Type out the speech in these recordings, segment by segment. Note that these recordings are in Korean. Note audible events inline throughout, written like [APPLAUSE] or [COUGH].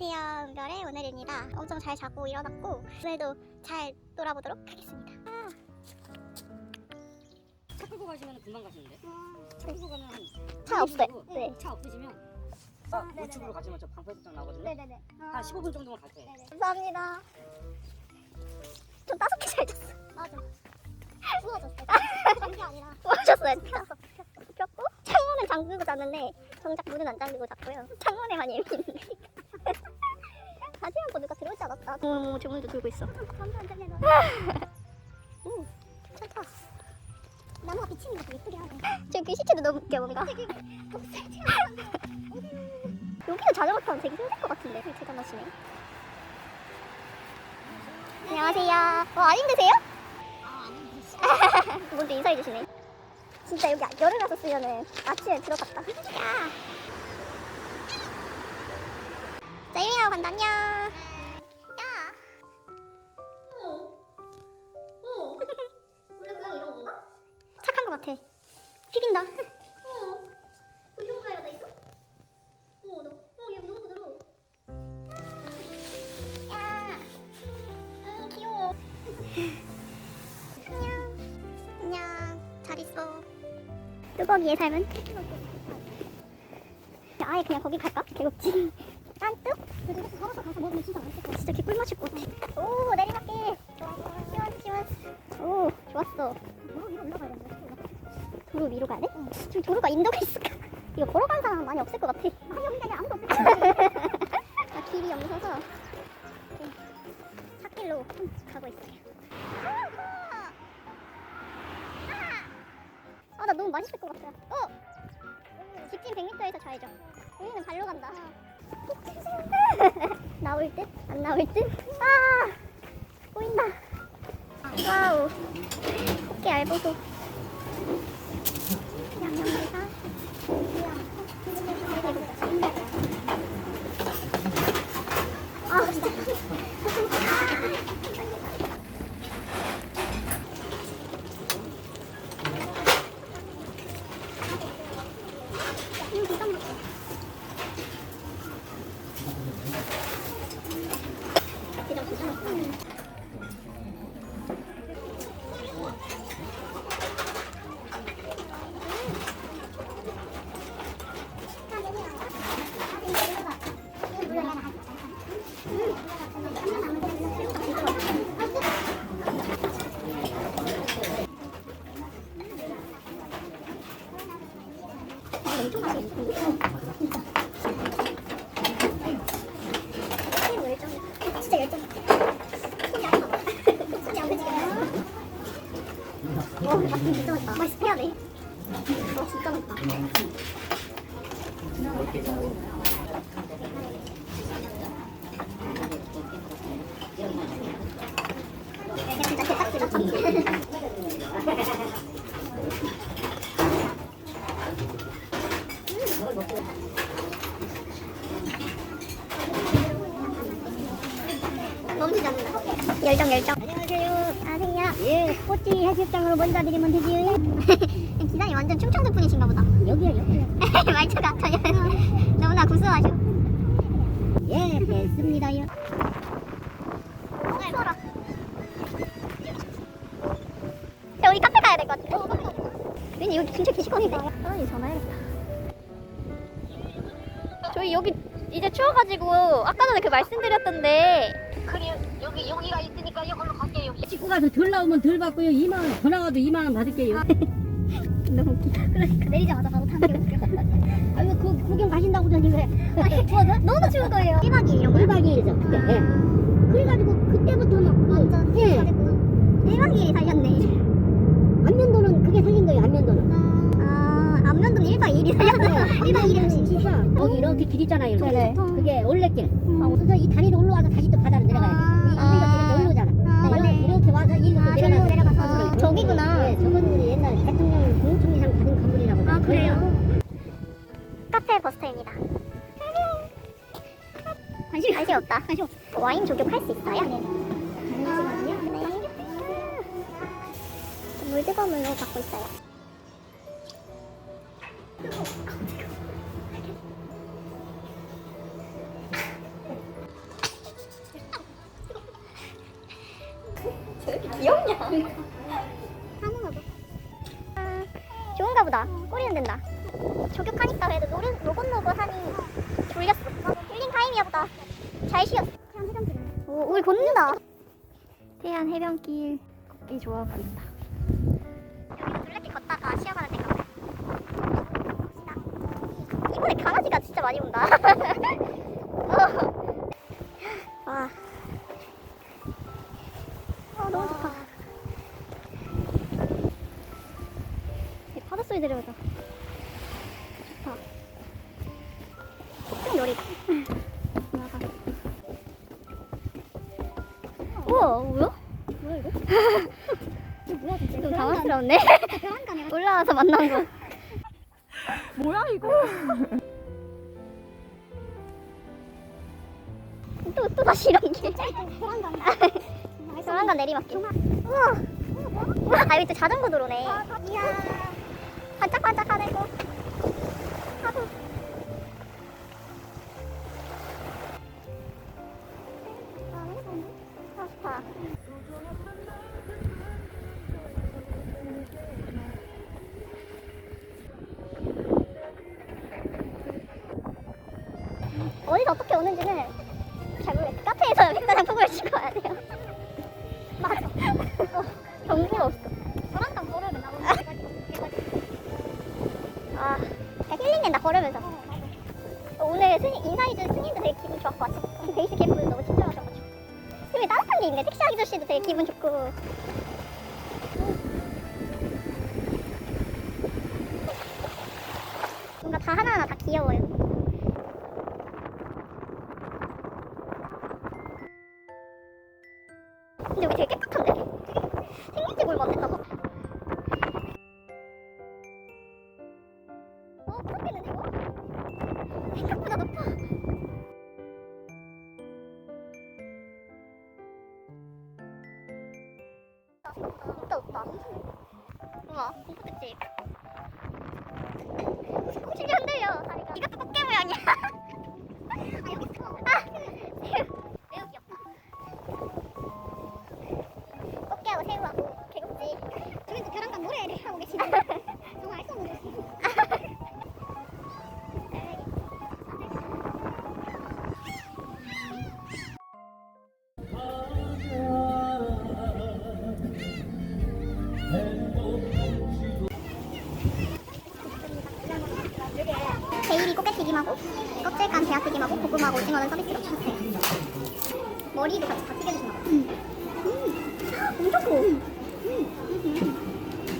안녕하세요. 은별의 오늘입니다. 엄청 잘 자고 일어났고 오늘도 잘 놀아보도록 하겠습니다. 아, 차 끌고 가시면 금방 가시는데. 차 끌고 가면 한차 없어요. 30분 정도? 네. 차 없으시면 아, 아, 네네네. 우측으로 가시면 저 방패도장 나오거든요. 네네네. 한 15분 정도만 갈 거예요. 감사합니다. 좀 따숩게 잘 잤어. 맞아. [LAUGHS] 추워졌어. 잠이 아니라. 폈어. 폈고 창문은 잠그고 잤는데 정작 문은 안 잠그고 잤고요. 창문에만 보니까 들어오지 않았다. 어머 주문도 들고 있어. 나무가 비치는 것도 예쁘게 하네. 저 글씨체도 너무 웃겨 뭔가. 여기서 자전거 타면 되게 힘들 것 같은데 대단하시네. 안녕하세요. 어, 안 힘드세요? [LAUGHS] 먼저 인사해 주시네. 진짜 여기 열흘 갔었으면은 아침에 들어갔다. 야. 자, 일하러 간다. 안녕. 안녕. 안녕. 잘 있어. 뚜벅이의 삶은? 아예 그냥 거기 갈까? 개국지. 짠뚝? 여기서 걸어서 가서 먹으면 진짜 같아. 진짜 개 꿀 맛일 것 같아. 오, 내리막길. 시원, 시원. 오, 좋았어. 도로 위로 올라가야 된다. 도로 위로 가야 돼? 저기 도로가 인도가 있을까? 이거 보러 간 사람 많이 없을 것 같아. 있을 것 같아. 어! 직진 100m에서 좌회죠. 우리는 발로 간다. [LAUGHS] 나올 듯? 안 나올 듯? 아! 보인다. 와우. 어깨 얇아서. 양념게장. 아, 진짜. 이거 기가 막혀. 기가 막혀. 열정. 진짜 맛있다. 맛있어 해야 돼. 와, 진짜 맛있다. 이게 진짜 개딱지다. 멈추지 않는다. 열정 열정. 안녕하세요. 안녕하세요. 예, 꼬치 해수욕장으로 먼저 드리면 되지. [LAUGHS] 기사님 완전 충청도 분이신가 보다. 여기야, 여기야. [LAUGHS] 말투가 전혀 [LAUGHS] 너무나 구수하셔. 예. 추워라. 야, 우리 카페 가야 될 것 같아. 왠지 여기 근처 게시판인데. 사장님 전화해야겠다. 저희 여기 이제 추워가지고 아까 전에 그 말씀드렸던데 여기 여기가 있으니까 이걸로 갈게요. 찍고 가서 덜 나오면 덜 받고요. 2만 원, 더 나가도 2만 원 받을게요. [LAUGHS] 너무 웃기다. 그러니까 내리자마자 바로 타는 게 웃겨. 아이고, 그, 구경 가신다고 그러니 왜? 추워서? 너무 추운 거예요. 1박 2일 이런 거요? 1박 2일이죠, 그때. 예. 그래가지고 그때부터는 그, 완전 예, 잘했구나. 1박 2일이 살렸네. 안면도는 그게 살린 거예요, 안면도는. 아, 안면도는 1박 2일이 살렸어. 1박 2일은 안면도는 진짜 여기 이렇게 길 있잖아요, 이렇게. 네네. 그게 올레길. 아, 그래서 이 다리로 올라와서 다시 또 바다로 내려가야 돼. 이 아. 우리가 지금 절로잖아. 아, 네, 맞네. 이렇게, 이렇게 와서 일로 아, 또 절로 내려가서. 내려가서. 저기구나. 네, 저거는 옛날 대통령 국무총리상 받은 건물이라고. 아, 그래요? 카페 버스터입니다. 관심 관심 없다. 관심 없. 와인 조격할 수 있어요? 네. 네. 물드범으로 받고 있어요. 아, 좋은가 보다. 꼬리는 된다. 저격하니까 그래도 노르, 노곤노곤 하니 졸렸어. 힐링 타임이야 보다. 잘 쉬었어. 태안 해변길. 오, 우리 걷는다. 태안 해변길 걷기 좋아 보인다. 여기서 둘레길 걷다가 데가 보여. 이번에 강아지가 진짜 많이 온다. [LAUGHS] 나가. 우와, 뭐야? 뭐야 이거? 이거 [LAUGHS] 뭐야 진짜? 좀 당황스럽네. [LAUGHS] 올라와서 만난 거. 뭐야 이거? [LAUGHS] 또, 또 다시 이런 길. 조만간 내리막길. 우와. 우와, 아, 또 자전거 도로네. 이야. 반짝반짝 하는 거. 파도. 어디서 어떻게 오는지는 잘 모르겠어. 카페에서 백화점 폭을 치고 와야 돼요. 맞아. 어, 정보가 없어. 저랑랑 걸으면 나오는 아, 그냥 힐링된다, 걸으면서. 어, 오늘 스님, 인사해준 스님도 되게 기분 좋았고, 같이. 베이스 캠프도 너무 친절하셔가지고. 여기 따뜻한 게 있네. 택시 아저씨도 되게 기분 좋고. 뭔가 다 하나하나 다 귀여워요. 근데 여기 되게 깨끗한데? 생김치 물 만든다 봐. 어, 부럽겠는데 이거? 생각보다 높아. 진짜 높다. 우와, 공포특집. 공실이 흔들려, 다리가. 이것도 꽃게 모양이야. [LAUGHS] 아, 여기 있어. 아, 새우. 매우 귀엽다. 꽃게하고 새우하고 개국지 저희도 벼랑간 제일이 꽃게튀김하고 껍질간 대하튀김하고 볶음하고 오징어는 서비스로 주셨어요. 머리도 같이 다 튀겨주시나 봐 엄청 커.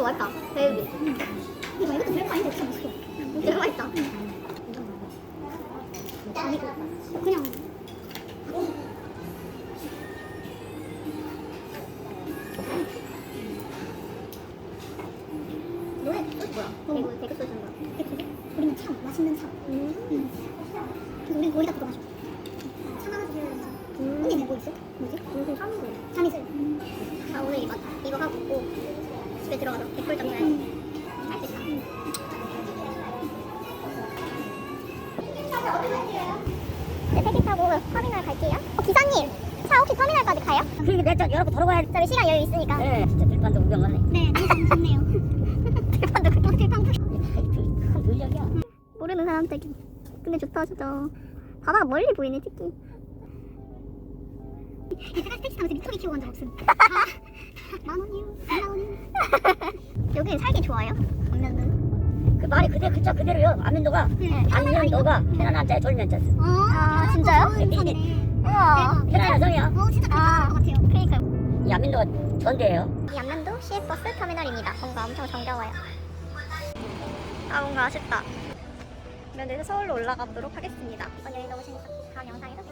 이거 맛있다. 배우기. 이거 이것도 별거 아닌데 진짜 맛있어. 되게 맛있다. 그냥 노래 소스 뭐야? 그리고 대구 소스는 뭐야? 대구 소스? 우리는 참 맛있는 참. 음. 그래서 우리는 거기다 그거 마셔. 참 하나 주세요. 음. 언니는 뭐 있어? 뭐지? 무슨 참이슬. 참이슬. 아 오늘 이거 이거 하고 있고 집에 들어가서 댓글 좀 해야지. 알겠다. 네, 택시 타고 터미널 갈게요. 어, 기사님, 차 혹시 터미널까지 가요? 그러니까 내가 열고 돌아가야 돼. 저희 시간 여유 있으니까. 네, 진짜 들판도 구경 갔네. 네, 너무 좋네요. 대판도 그 대판 큰 물력이야. 모르는 사람들이. 근데 좋다 진짜. 바다가 멀리 보이네 특히. 제가 택시 타면서 미토리 간적 없음. 만 원이요, 만 원이요. 여기 살기 좋아요? 안면은. 그 말이 그대로 그쪽 그대로요. 안면도가 네. 안면도가 편한 한자에 졸면자스. 아, 진짜요? 우와. 편한 여성이야. 어, 진짜 괜찮은 것 같아요. 그러니까요. 이 안면도가 전대예요. 이 안면도 시외버스 터미널입니다. 뭔가 엄청 정겨워요. 아 뭔가 아쉽다. 그러면 이제 서울로 올라가 보도록 하겠습니다. 오늘 너무 재밌었고 다음 영상에서